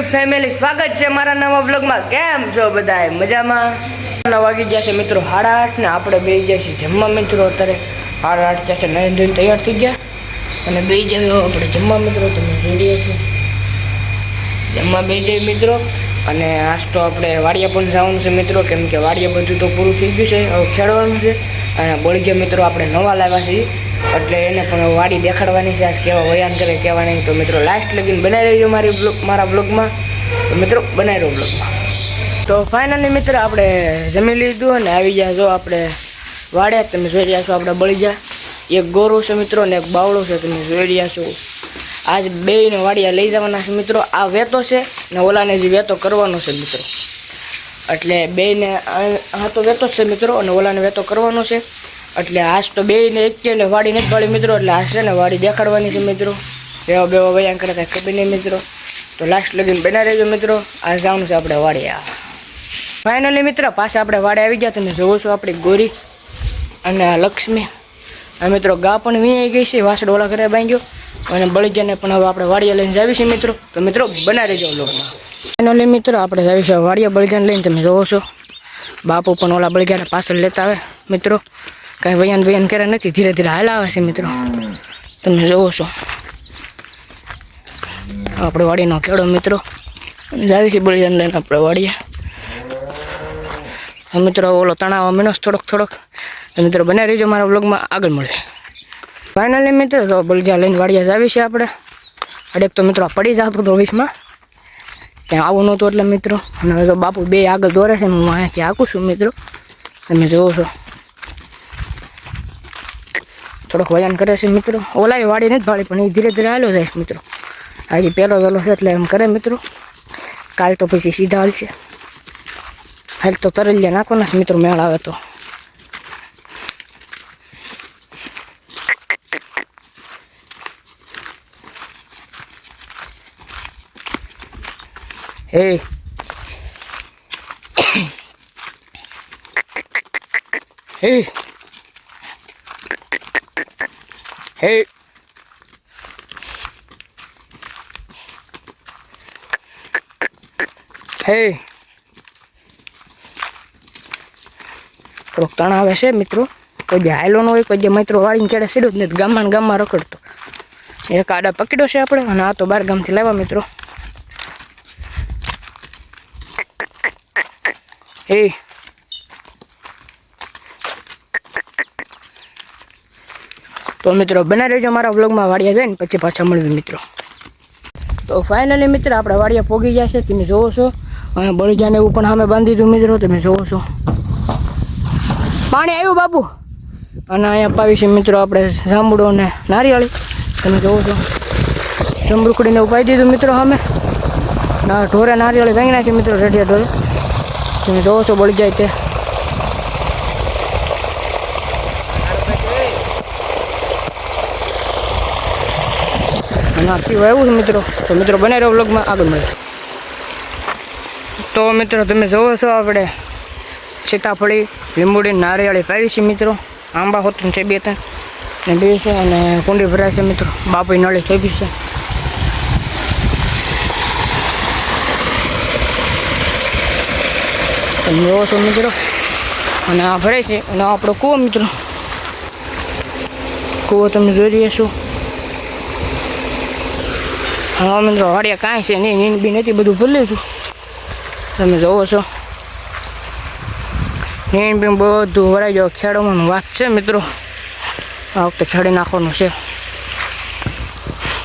YouTube family સ્વાગત છે મારા નવા વ્લોગમાં કેમ છો બધા મજામાં? વાગી ગયા છે મિત્રો, સાડા આઠ ને આપણે બે ગયા છીએ જમવા મિત્રો. અત્યારે સાડા આઠ છે નાઈ ધોઈને તૈયાર થઈ ગયા. અને બે જાય આપણે જમવા મિત્રો તમે જોડીએ છો જમવા બે જઈએ મિત્રો. અને આજ તો આપણે વાડિયા પણ જવાનું છે મિત્રો, કેમ કે વાડિયા બધું તો પૂરું થઈ ગયું છે, હવે ખેડવાનું છે. અને બળગ્યા મિત્રો, આપણે નવા લાવ્યા છીએ. એટલે એને પણ વાડી દેખાડવાની છે, આજ કેવા વયાન કરે, કેવા નહીં. તો મિત્રો લાસ્ટ લગીન બનાવી રહ્યો મારી બ્લોગ મારા બ્લોગમાં તો મિત્રો બનાવી રહ્યો બ્લોગમાં તો ફાઇનલી મિત્ર, આપણે જમી લીધું અને આવી ગયા જો આપણે વાડ્યા તમે જોઈ રહ્યા છો આપણે બળી ગયા એક ગોરો છે મિત્રો ને એક બાવળો છે, તમે જોઈ રહ્યા છો. આજ બેયને વાડિયા લઈ જવાના છે મિત્રો. આ વેતો છે ને ઓલાને જે વેતો કરવાનો છે મિત્રો. એટલે બેયને હા તો વેતો જ છે મિત્રો અને ઓલાને વેતો કરવાનો છે. એટલે આજ તો બેયને એક ને વાડી નથી વાળી મિત્રો, એટલે આજ છે ને વાડી દેખાડવાની છે મિત્રો. એવા બેવા વયા કરે કાંઈ ખબર નહીં મિત્રો. તો લાસ્ટ લગીને બના રહેજો મિત્રો. આ જવાનું છે આપણે વાડિયા ફાઇનલી મિત્ર, પાછા આપણે વાડે આવી ગયા તમે જોવો છો આપણી ગોરી અને આ લક્ષ્મી. આ મિત્રો ગા પણ વીણાઈ ગઈ છે વાસડ ઓલા ઘરે બાંધ્યો. અને બળીજાને પણ હવે આપણે વાડિયા લઈને જાવી છે મિત્રો. તો મિત્રો બના રહેજો લોકમાં ફાઇનલી મિત્રો, આપણે જાવી છે વાડિયા બળીજાને લઈને તમે જોવો છો. બાપુ પણ ઓલા બળીજાને પાછળ લેતા આવે મિત્રો. કાંઈ વયાન વયાન કરે નથી, ધીરે ધીરે હાલ આવે છે મિત્રો. તમે જોવો છો. આપણે વાડીનો કેળો મિત્રો. જાવી છે બળીજાને લઈને આપણે વાડીએ. મિત્રો, ઓલો તણાવ મેનો થોડોક થોડોક. મિત્રો, બને રહીજો મારા બ્લોગમાં આગળ મળે ફાઇનલી મિત્રો, તો બળજા લઈને વાડિયા જ આવી છે આપણે. અડેક તો મિત્રો પડી જતો હતો વીસમાં ત્યાં આવું નહોતું એટલે મિત્રો. અને હવે તો બાપુ બે આગળ દોરે છે હું અહીંયાથી આકું છું મિત્રો. તમે જોવો છો. થોડોક વજન કરે છે મિત્રો. ઓલાય વાળી નથી વાળી, પણ એ ધીરે ધીરે હાલ્યો જાય મિત્રો. હજી પહેલો વહેલો છે એટલે એમ કરે મિત્રો. કાલ તો પછી સીધા હાલશે. હાલ તો તરલિયા નાખવાના છે મિત્રો મેળ આવે તો. Hey. Hey. Hey. Hey. થોડોક તણાવ આવે છે મિત્રો. કોઈ જે હાયલો હોય, કોઈ જે મિત્રો વાળીને કેડે સીડો જ નથી. ગામમાં ગામમાં રખડતો. એ કાડા પકડ્યો છે આપણે અને આ તો બાર ગામથી લાવ્યા મિત્રો. એ તો મિત્રો, બના રહેજો મારા વ્લોગમાં વાડિયા જાય ને, પછી પાછા મળવી મિત્રો. તો ફાઇનલી મિત્ર, આપણે વાડિયા પોગી ગયા છે, તમે જોવો છો. અને બળીજાને એવું પણ સામે બાંધી દીધું મિત્રો, તમે જોવો છો. પાણી આવ્યું બાપુ? અને અહીંયા પાવી છે મિત્રો આપણે જાંબુડો ને નારિયેળી. તમે જોવો છો. જમરૂકડીને ઉપાઈ દીધું મિત્રો સામે. ના, ઢોરે નારિયેળી ભાંગી નાખી મિત્રો રેડિયા ઢોરે. તમે જોવો છો બળી જાય તે. આ પીવું આવ્યું છે મિત્રો. તો મિત્રો બનાવી રહ્યો વ્લોગમાં આગળ મળે તો મિત્રો તમે જોવો છો આપણે સીતાફળી, લીંબુડી, નારિયેળી પાવી છે મિત્રો. આંબા હોતું છે બે ત્રણ. ને બે છે અને કુંડી ભરાય છે મિત્રો. બાપુ નળી થઈ છે. તમે જોવો છો મિત્રો. અને આ ભરાય છે અને આપણો કૂવો મિત્રો. કૂવો તમે જોઈ રહ્યા છો. હા મિત્રો વાડિયા કાંઈ છે નહીં નીંદ બી નથી બધું ભૂલી હતું તમે જોવો છો. નીંદ બી બધું વરાઈ જાવ ખેડવામાં વાત છે મિત્રો. આ વખતે ખેડી નાખવાનું છે.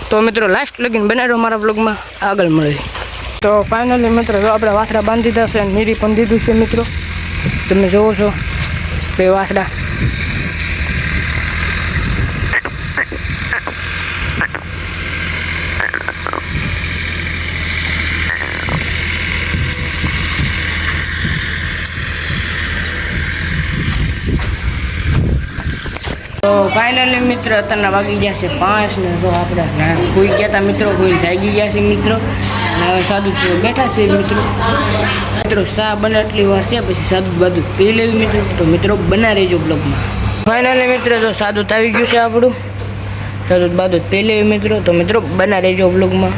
તો મિત્રો લાસ્ટ લગીને બનાવ્યો મારા બ્લોગમાં આગળ મળી તો ફાઇનલી મિત્રો, જો આપણે વાસડા બાંધી દીધા છે, નીરી પણ દીધું છે મિત્રો. તમે જોવો છો. બે વાસડા. તો ફાઇનલી મિત્ર અત્યારના વાગી ગયા છે પાંચ ને તો આપણે કોઈ ગયા હતા મિત્રો કોઈ જાગી ગયા છે મિત્રો. હવે બેઠા છે મિત્રો. મિત્રો સા બને એટલી વાર છે, પછી સાદુ બાદુ પી લેવી મિત્રો. તો મિત્રો, બના રહેજો બ્લોગમાં. ફાઇનલી મિત્ર તો સાદું આવી ગયું છે આપણું, સાદું બાદું પી લેવી મિત્રો. તો મિત્રો, બના રહેજો બ્લોગમાં.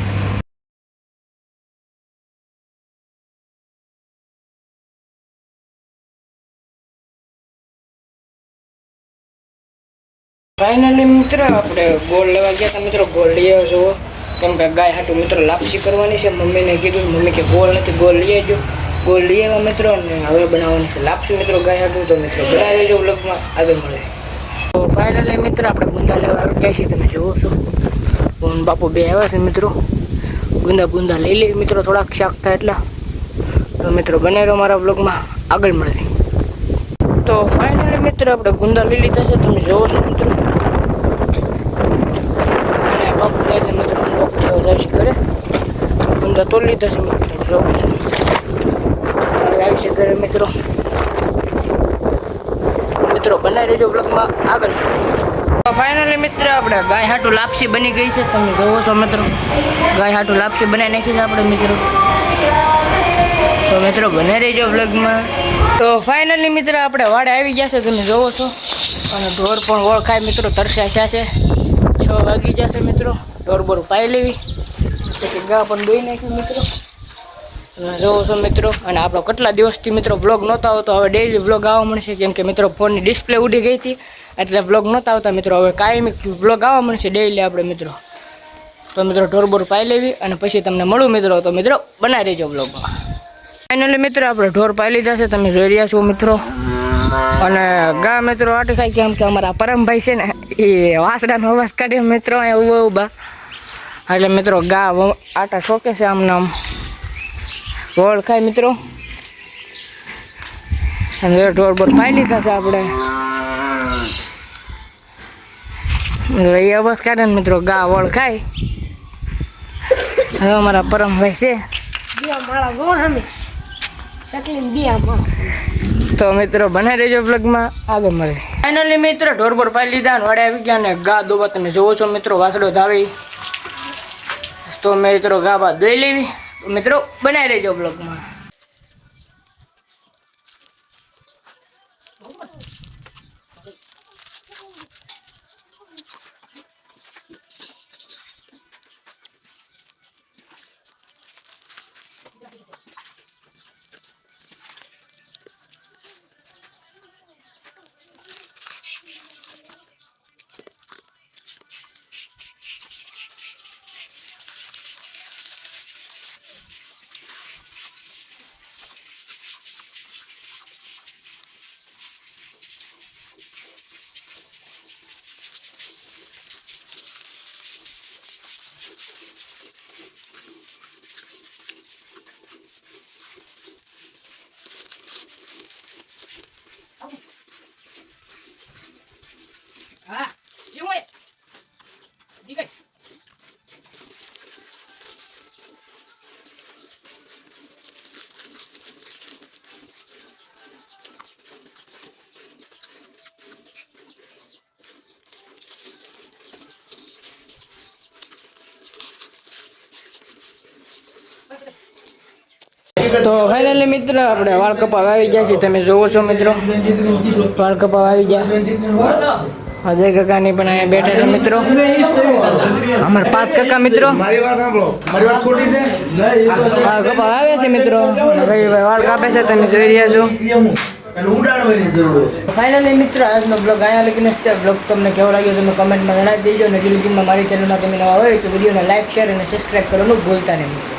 ફાઇનલી મિત્રો, આપણે ગોળ લેવા ગયા હતા. મિત્રો ગોળ લઈ આવ્યો છો કેમ કે ગાય હાટું, મિત્રો, લાપસી કરવાની છે. મમ્મીને કીધું મમ્મી, કે ગોળ નથી ગોળ લઈ આવજો. ગોળ લઈ આવ્યા, મિત્રો, અને હવે બનાવવાની છે લાપસી, મિત્રો, ગાય હાટું. તો, મિત્રો, બનાવી લેજો બ્લોગમાં આગળ મળે તો ફાઇનલી મિત્ર, આપણે ગુંદા લેવા આવી ગયા છીએ. તમે જુઓ છો. હું બાપુ બે આવ્યા છે, મિત્રો. ગુંદા ગુંદા લઈ લે, મિત્રો, થોડાક શાક થાય એટલા. તો, મિત્રો બને રહો મારા બ્લોગમાં આગળ મળે તો ફાઇનલી મિત્ર, આપણે ગુંદા લઈ લીધા છે. તમે જોવો છો, મિત્રો અને બાપુ જાય છે મિત્રો બાપુ જેવા જાય છે ઘરે ગુંદા તો લીધા છે? મિત્રો આવી છે ઘરે મિત્રો. મિત્રો, બનાવી રહેજો બ્લોગમાં આગળ. ફાઇનલી મિત્ર, આપણે ગાય હાટું લાપસી બની ગઈ છે. તમે જોવો છો મિત્રો. ગાય હાટું લાપસી બનાવી નાખી છે આપણે મિત્રો. તો મિત્રો બને રહેજો બ્લોગમાં તો ફાઇનલી મિત્ર, આપણે વાડે આવી ગયા છે. તમે જોવો છો. અને ઢોર પણ ઓળખાય મિત્રો, તરસ્યા છે. છ વાગી જશે મિત્રો. ઢોર બોર પાઈ લેવી. પછી ગા પણ દોઈ નાખ્યું મિત્રો. જોવો છો મિત્રો, અને આપણો કેટલા દિવસથી મિત્રો બ્લોગ નહોતો આવતો, હવે ડેઈલી બ્લોગ આવવા મળશે, કેમ કે મિત્રો ફોનની ડિસ્પ્લે ઉડી ગઈ હતી, એટલે બ્લોગ નહોતા આવતા મિત્રો, હવે કાયમી બ્લોગ આવવા મળશે ડેઈલી આપણે મિત્રો. તો મિત્રો ઢોર બોર પાઈ લેવી, અને પછી તમને મળું મિત્રો. તો મિત્રો, બનાવી દેજો બ્લોગમાં ફાઇનલી મિત્રો, આપણે ઢોર પાઈ લીધા છે, તમે જોઈ રહ્યા છો મિત્રો. અને ગા મિત્રો, આટી ખાઈ કેમ કે અમારા પરમભાઈ છે ને, એ વાસડાનો અવાજ કાઢે મિત્રો, અહીંયા ઊભા ઊભા. એટલે મિત્રો ગા આટા શોકે છે આમને આમ. વળ ખાય મિત્રો. અને ઢોર બોર પાઈ લીધા છે આપણે. એ અવાજ કાઢે ને મિત્રો ગા વળ ખાય. હવે અમારા પરમભાઈ છે. દિયા માળા ગો હમે. શકલીન દિયા માં તો મિત્રો બનાવી દેજો બ્લોગમાં આગળ મળે ફાઇનલી મિત્રો ઢોર બોર પાઈ લીધા ને વડે આવી ગયા ને ગા દોબા તમે જોવો છો મિત્રો વાસડો ધાવી. તો મિત્રો ગાબા દોઈ લેવી. મિત્રો બનાવી લેજો બ્લોગમાં તો ફાઇનલી મિત્ર આપણે વાળ કપાવ આવી ગયા છે તમે જોવો છો મિત્રો. વાળ કપાવ આવી ગયા. અજય કાકાની પણ અહીંયા બેઠા છે મિત્રો. અમારા પાંચ કાકા મિત્રો. વાળ કપાવ આવે છે? મિત્રો. ભાઈ રવિભાઈ વાળ કાપે છે તમે જોઈ રહ્યા છો. ફાઇનલી મિત્રો આજનો બ્લોગ અહીંયા લગીને છે. બ્લોગ તમને કેવો લાગ્યો તમે કમેન્ટમાં જણાવી દેજો. અને જે લગીનમાં મારી ચેનલમાં તમે નવા હોય તો વિડીયોને લાઇક શેર અને સબસ્ક્રાઈબ કરવાનું ભૂલતા નહીં.